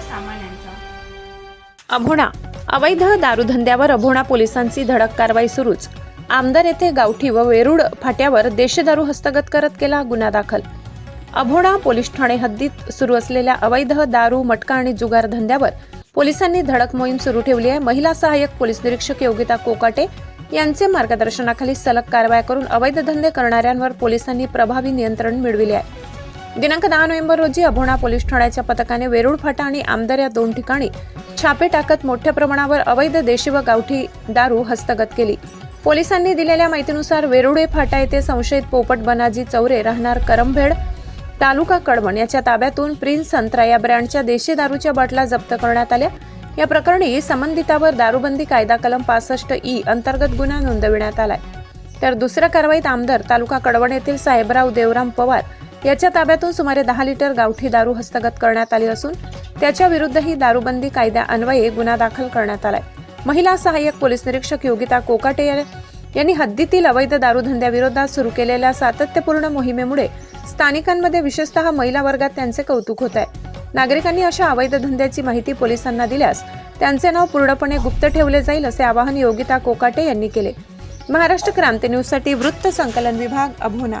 सामान यांचा अभोणा अवैध दारूधंद्यावर अभोणा पोलिसांची धडक कारवाई सुरूच. आमदार येथे गावठी व वेरूळ फाट्यावर देशदारू हस्तगत करत केला गुन्हा दाखल. अभोणा पोलीस ठाणे हद्दीत सुरू असलेल्या अवैध दारू मटका आणि जुगार धंद्यावर पोलिसांनी धडक मोहीम सुरू ठेवली आहे. महिला सहाय्यक पोलीस निरीक्षक योगिता कोकाटे यांचे मार्गदर्शनाखाली सलग कारवाया करून अवैध धंदे करणाऱ्यांवर पोलिसांनी प्रभावी नियंत्रण मिळविले आहे. दिनांक दहा नोव्हेंबर रोजी अभोणा पोलीस ठाण्याच्या पथकाने वेरूळ फाटा आणि आमदार या दोन ठिकाणी छापे टाकत मोठ्या प्रमाणावर अवैध देशी व गावठी दारू हस्तगत केली. पोलिसांनी दिलेल्या माहितीनुसार वेरुळे फाटा येथे संशयित पोपट बनाजी चौरे राहणार करमभेड तालुका कडवण याच्या ताब्यातून प्रिन्स संत्रा या ब्रँडच्या देशी दारूच्या बाटल्या जप्त करण्यात आल्या. या प्रकरणी संबंधितावर दारूबंदी कायदा कलम पासष्ट ई अंतर्गत गुन्हा नोंदविण्यात आलाय. तर दुसऱ्या कारवाईत आमदार तालुका कडवण येथील साहेबराव देवराम पवार याच्या ताब्यातून सुमारे दहा लिटर गावठी दारू हस्तगत करण्यात आली असून त्याच्या विरुद्धही दारूबंदी कायद्या अन्वये गुन्हा दाखल करण्यात आलाय. महिला सहाय्यक पोलीस निरीक्षक योगिता कोकाटे यांनी हद्दीतील अवैध दारूधंद्याविरोधात सुरू केलेल्या सातत्यपूर्ण मोहिमेमुळे स्थानिकांमध्ये विशेषतः महिला वर्गात त्यांचे कौतुक होत आहे. नागरिकांनी अशा अवैध धंद्याची माहिती पोलिसांना दिल्यास त्यांचे नाव पूर्णपणे गुप्त ठेवले जाईल असे आवाहन योगिता कोकाटे यांनी केले. महाराष्ट्र क्रांती न्यूजसाठी वृत्त संकलन विभाग अभोना.